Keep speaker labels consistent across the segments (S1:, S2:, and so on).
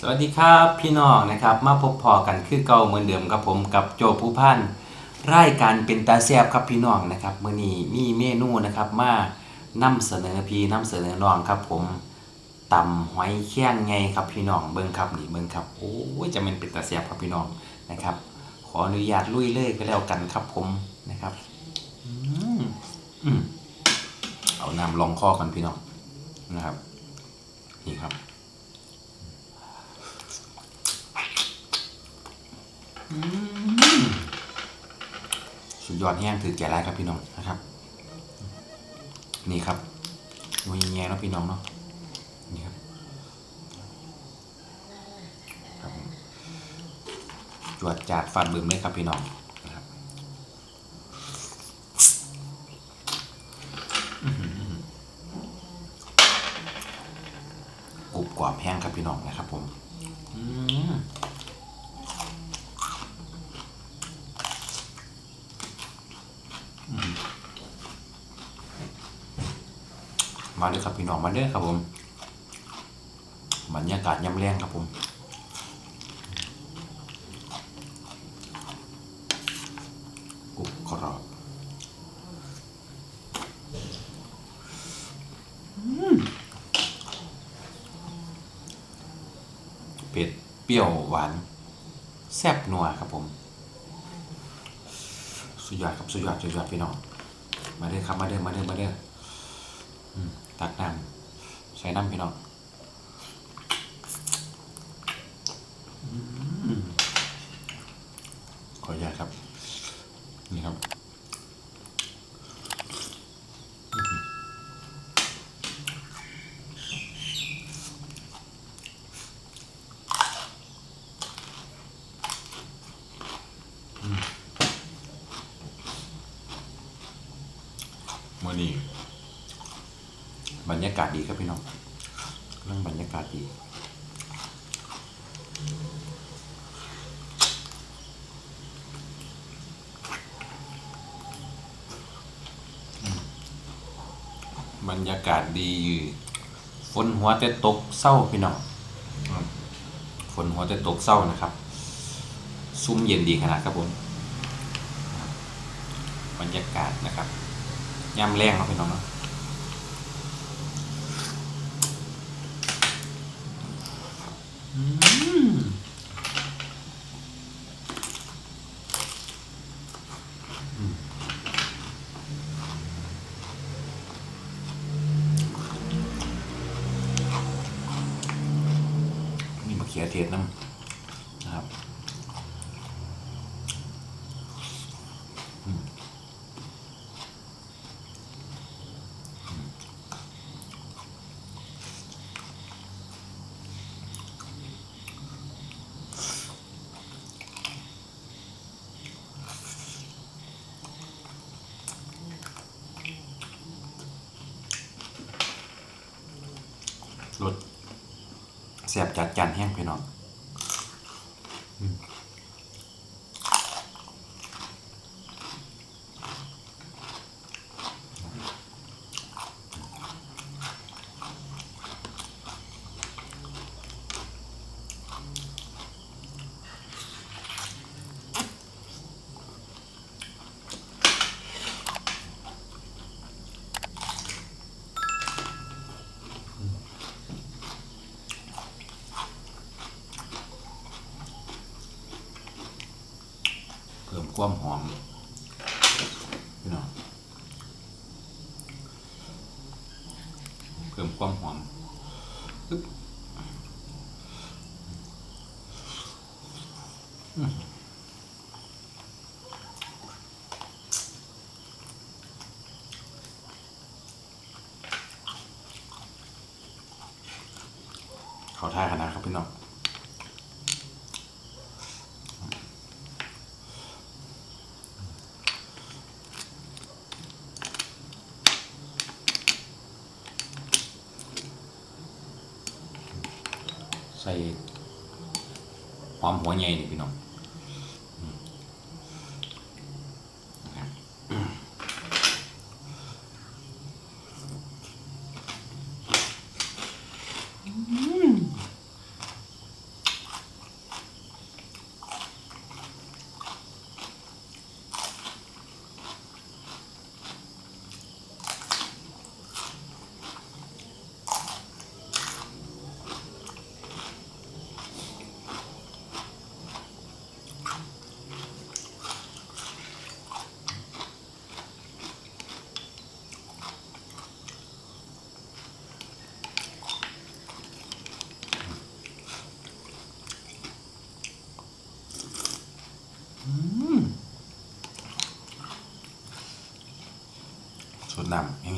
S1: สวัสดีครับพี่น้องนะครับมาพบพอกันคือเก่าเหมือนเดิมครับผมกับโจผู้พันรายการเป็นตาแซบครับพี่น้องนะครับมื้อนี้มีเมนูนะครับมานำเสนอพี่นำเสนอน้องครับ ผมตำหอยแข้งไงครับพี่น้องเบิ่งครับนี่เบิ่งครับโอ้ยจะเป็นเป็นตาแซบครับพี่น้องนะครับ ขออนุญาตลุยเลยก็แล้วกันครับผมนะครับอืมเอาน้ำลองคอกันพี่น้องนะครับนี่ครับ สุดยอดแห้งถือแก่ไรครับพี่น้องนะครับ นี่ครับนูยแง่เนาะพี่น้องเนาะนี่ครับจวดจาดฟันบึมเลยครับพี่น้องนะครับอื้อหือกรุบกรอบแห้งครับพี่น้องนะครับผมอืม มาด้วยครับพี่น้องมา เด้อครับผมบรรยากาศยำแรงครับผมกรุบกรอบอืมเผ็ดเปรี้ยวหวาน แซ่บนัวครับผม สุดยอดครับสุดยอดสุดยอดพี่น้อง มาเด้อครับมาเด้อมาเด้อมาเด้อ น้ำพี่น้องขออนุญาตครับ นี่ครับอืมมื่อนี้บรรยากาศดีครับพี่น้องาดีบรรยากาศดีอยู่ฝนหัวแต่ตกเศร้าพี่น้องฝนหัวแต่ตกเศร้านะครับ ซุ้มเย็นดีขนาดครับผมบบรรยากาศนะครับย่ำแรงเนาะพี่น้องเนาะ มีมะเขือเทศน้ำนะครับอืมอืมรส แซ่บจัดจันแห้งพี่น้อง ความหอมพี่น้องเพิ่มความหอมปึ๊บอืมเขาท่าขนาดครับพี่น้อง ใส่หอมหัวใหญ่นี่พี่น้อง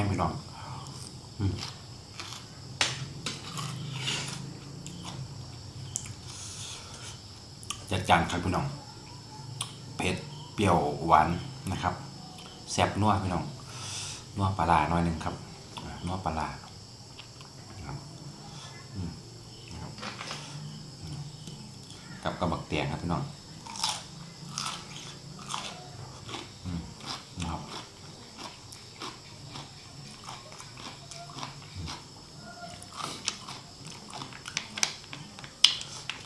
S1: ห้งพี่น้องอืมจัดจานครับพี่น้องเผ็ดเปรี้ยวหวานนะครับแซ่บนัวพี่น้องนัวปลาร้าหน่อยหนึ่งครับนัวปลาร้าครับกับกระบักเตียงครับพี่น้องอืมนะครับอืม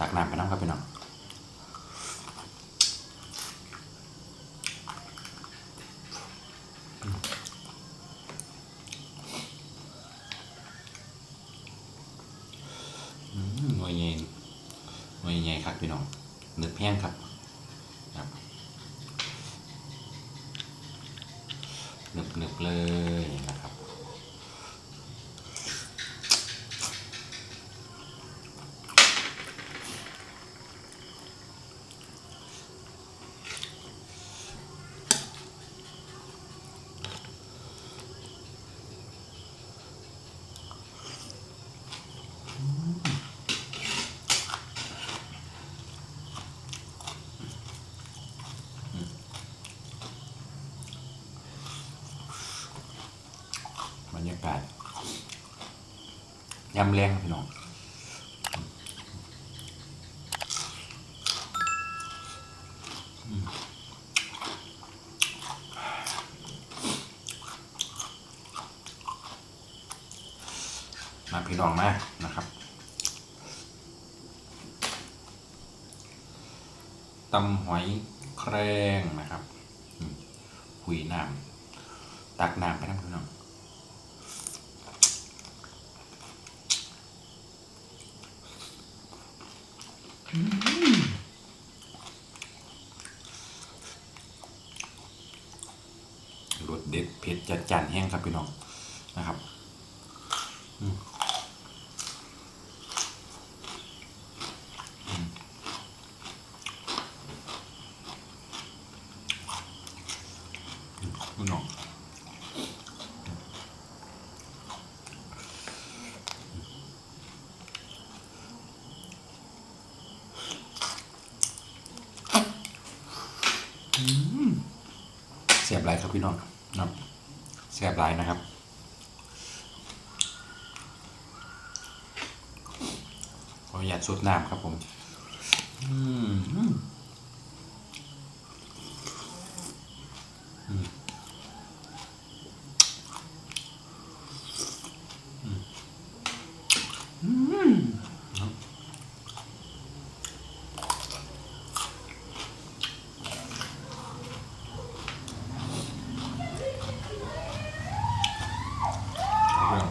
S1: ตักน้ำไปน้ำครับพี่น้องหน่วยใหญ่หน่วยใหญ่ครับพี่น้องเนื้อแห้งครับครับหนึบหนึบเลยครับ รยากาศยำแรงพี่น้องมมาพี่น้องมานะครับตำหอยแครงนะครับอืมหุยน้ำตักน้ำไปน้ำพี่น้อง รส เด็ดเผ็ดจัดจานแห้งครับพี่น้องนะครับอืมอืมอืมพี่น้องเสียบไรครับพี่น้องนะครับเสียบไรนะครับ ขออนุญาตสูดน้ำครับผม อืมอืมอืมอืมครับเอาเรื่อง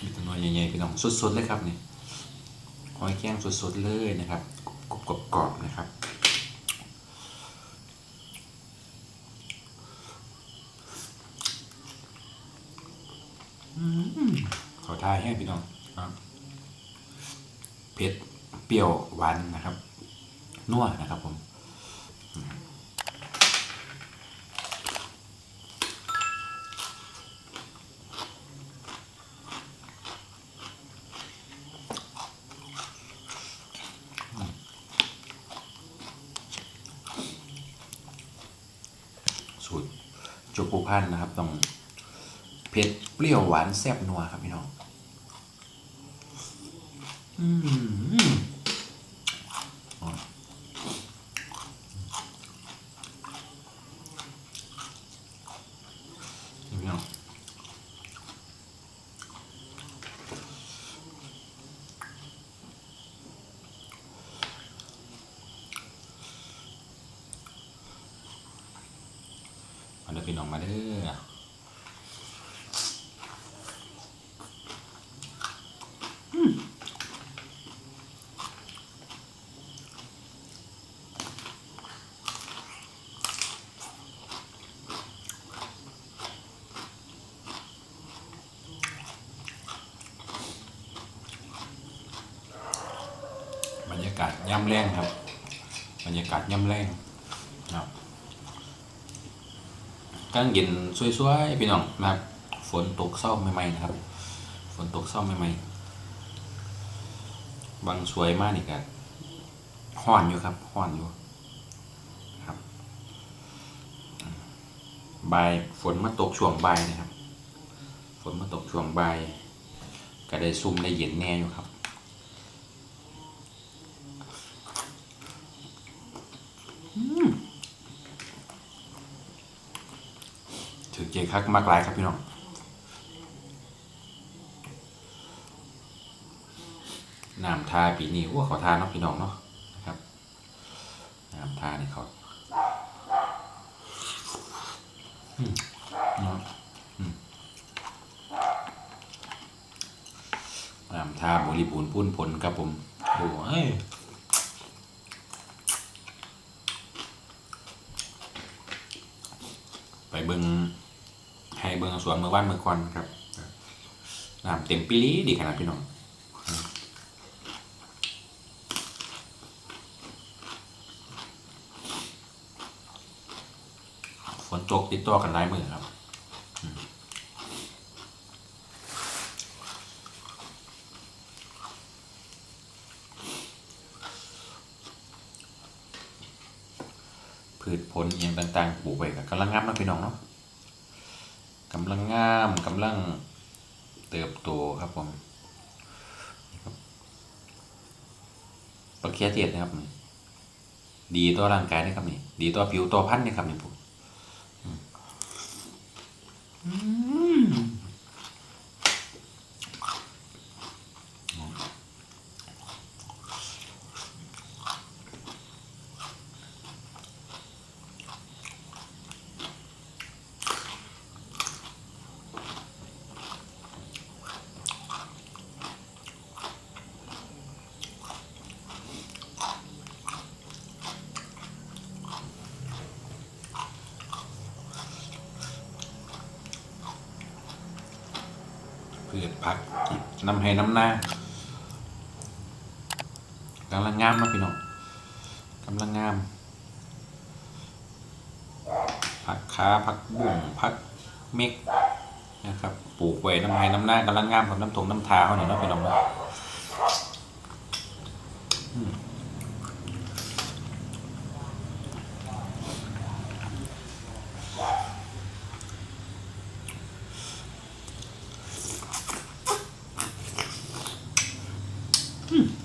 S1: มีตัวน้ อยใหญ่ๆพี่น้องสดๆเลยครับนี่หอยแครงสดๆเลยนะครับกรอบๆนะครับอขอทายให้พี่น้องครับเผ็ดเปรี้ยวหวานนะครับนัวนะครับผม สูตร จุปูพันธุ์นะครับต้องเผ็ดเปรี้ยวหวานแซ่บนัวครับพี่น้อง อืมอ๋อนี่พี่น้องมาเด้อพี่น้องมาเด้อ บรร ย่ำแรงครับบรรยากาศย่ำแรงครับกลางเย็นสวยๆพี่น้องนะครับฝนตกเศร้าใหม่ๆนะครับ ฝนตกเศร้าใหม่ๆบางสวยมากนี่กันห้อนอยู่ครับห้อนอยู่ครับบ่ายฝนมาตกช่วงบ่ายนะครับ ฝนมาตกช่วงบ่ายก็ได้ซุ่มได้เย็นแน่อยู่ครับ เจคักมากหลายครับพี่น้องน้ำทาปีนี้ว่าเขาทาเนาะพี่น้องเนาะนะครับน้ำทานี่เขาน้ำทาบริบูรณ์พุ่นผลครับผมโอ้ยไปเบิงให้เบิง สวนเมื่อวานเมื่อก่อนครับน้ำเต็มปีลีดีขนาดพี่น้องฝนตกติดต่อกันหลายมือครับอืมพืชผลอย่างต่างๆปลูกไปกับกำลังงามเนะพี่น้องเนาะ กำลังงามกำลังเติบโตครับผมนี่ครับปลาเคียเทียดนะครับนี่ดีต่อร่างกายนะครับนี่ ดีต่อผิวต่อพันธุ์นะครับนี่ผม พืชผักน้ำให้น้ำหน้ากำลังงามนาะพี่น้องกำลังงามผักขาผักบุ้งผักเม็กนะครับปลูกไว้น้ำให้น้ำหน้ากำลังงามกับน้ำถงน้ำทาเขาเนี่ยนะพี่น้องนะ แ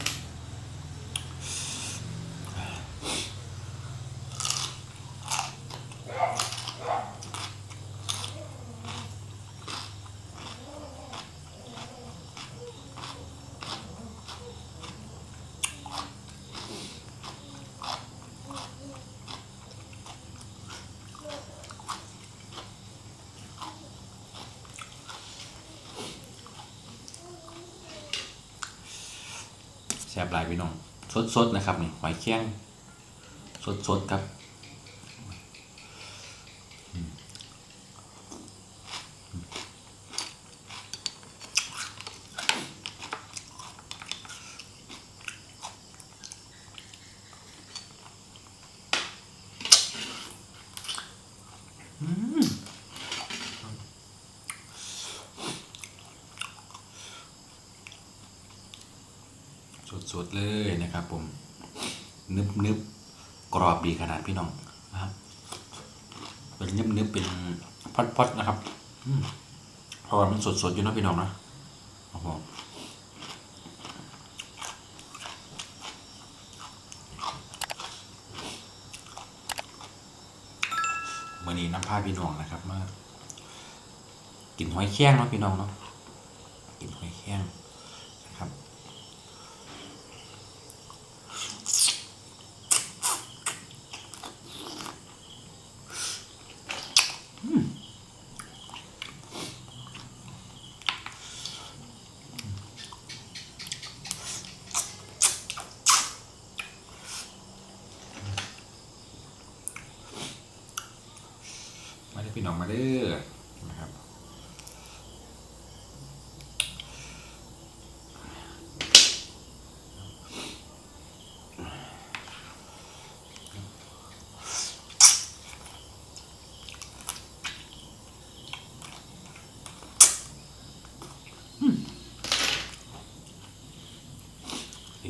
S1: ซ่บหลายพี่น้องสดๆนะครับนี่หอยแข้งสดๆครับ สดๆเลยนะครับผม นึบนึบกรอบดีขนาดพี่น้องนะครับเป็นนึบนึบเป็นพอดๆนะครับอืมเพราะว่ามันสดๆอยู่นะพี่น้องนะโอ้โหวันนี้น้ำผ้าพี่น้องนะครับ มากินหอยแข้งเนาะพี่น้องเนาะกินหอยแข้งนะครับ มาได้อพี่น้องมาเด้อนะครับ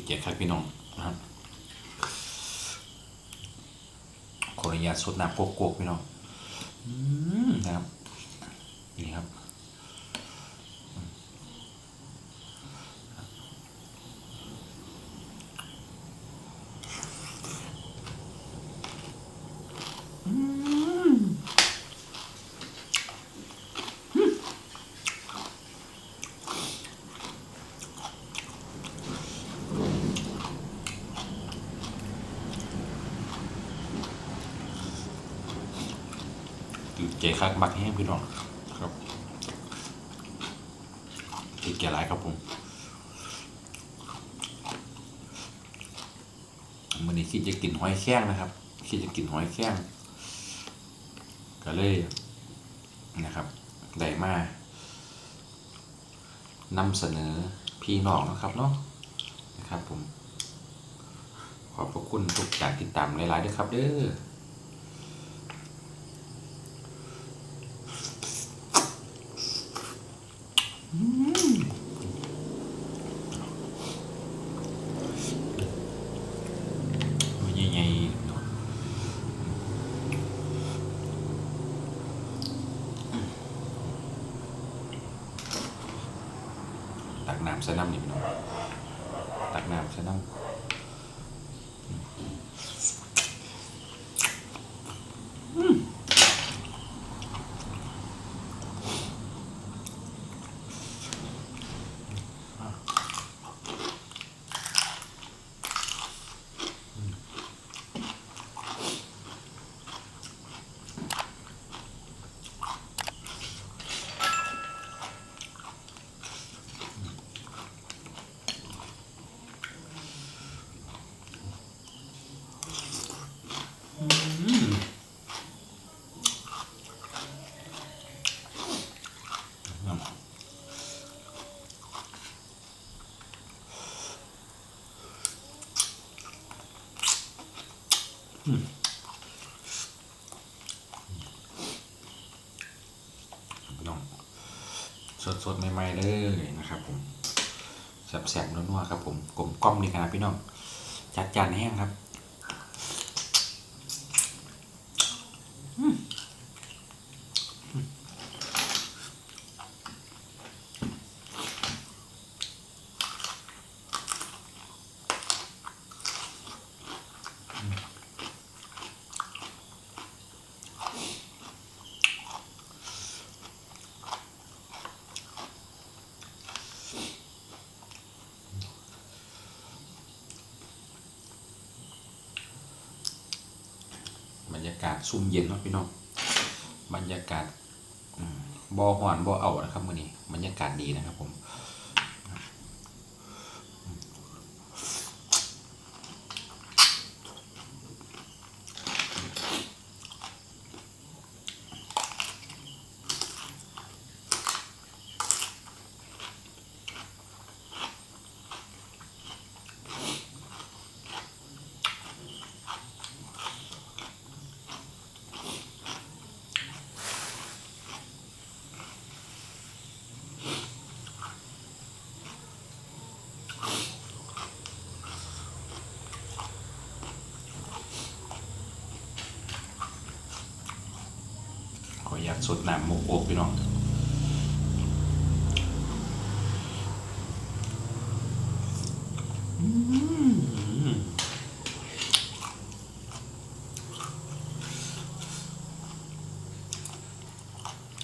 S1: อีกเจครับพี่น้องนะครับขออนุญาตสดน้ำโกกๆพี่น้องอืมนะครับนี่ครับ ตื่นใจ คักมักแห้งพี่น้องครับติดแก่หลายครับผมวันนี้คิดจะกินหอยแข้งนะครับ คิดจะกินหอยแข้งก็เลยนะครับได้มานำเสนอพี่น้องนะครับเนาะนะครับผมขอบพระคุณทุกการติดตามหลายๆด้วยครับเด้อ มันใหญ่ๆเนาะตักน้ำใส่น้ำนิดหน่อยตักน้ำใส่น้ำพี่น้อง สดๆใหม่ๆเลยนะครับผมแซ่บๆนัวๆครับผมกลมกล้อมดีขนาดพี่น้องจัดจานแห้งครับ รรยากาศซุ่มเย็นเนาะพี่น้องบรรยากาศบ่หวานบ่เอานะครับมื้อนี้บรรยากาศดีนะครับผม สดน้ำหมูโอกพี่น้อง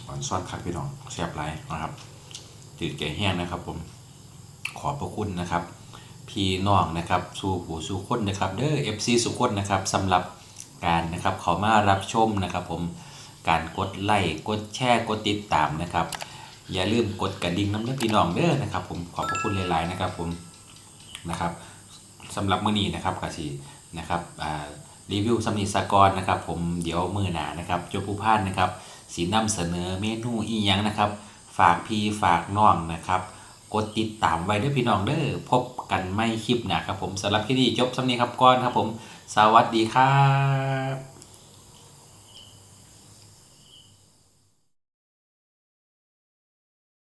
S1: อ่อนซอนคักพี่น้องแซ่บไรนะครับจืดแก่แห้งนะครับ ผม ขอบพระคุณนะครับ พี่น้องนะครับ สู่ผู้สู่คนนะครับ เด้อ FC สุคนนะครับสำหรับการนะครับขามารับชมนะครับ ผม การกดไลค์กดแชร์กดติดตามนะครับ อย่าลืมกดกระดิ่งน้ำเด้อพี่น้องเด้อนะครับ ผมขอบพระคุณหลายๆนะครับ ผมนะครับสำหรับมื้อนี้นะครับกสินะครับรีวิวสำนีสากรนะครับ ผมเดี๋ยวมือหนานะครับโจผู้พานนะครับสีนำเสนอเมนูอีหยังนะครับ ฝากพี่ฝากน้องนะครับกดติดตามไว้ด้วยพี่น้องเด้อพบกันไม่คลิปหนะครับผมสำหรับที่นี่จบสำนีครับก้อนครับผม สวัสดีครับ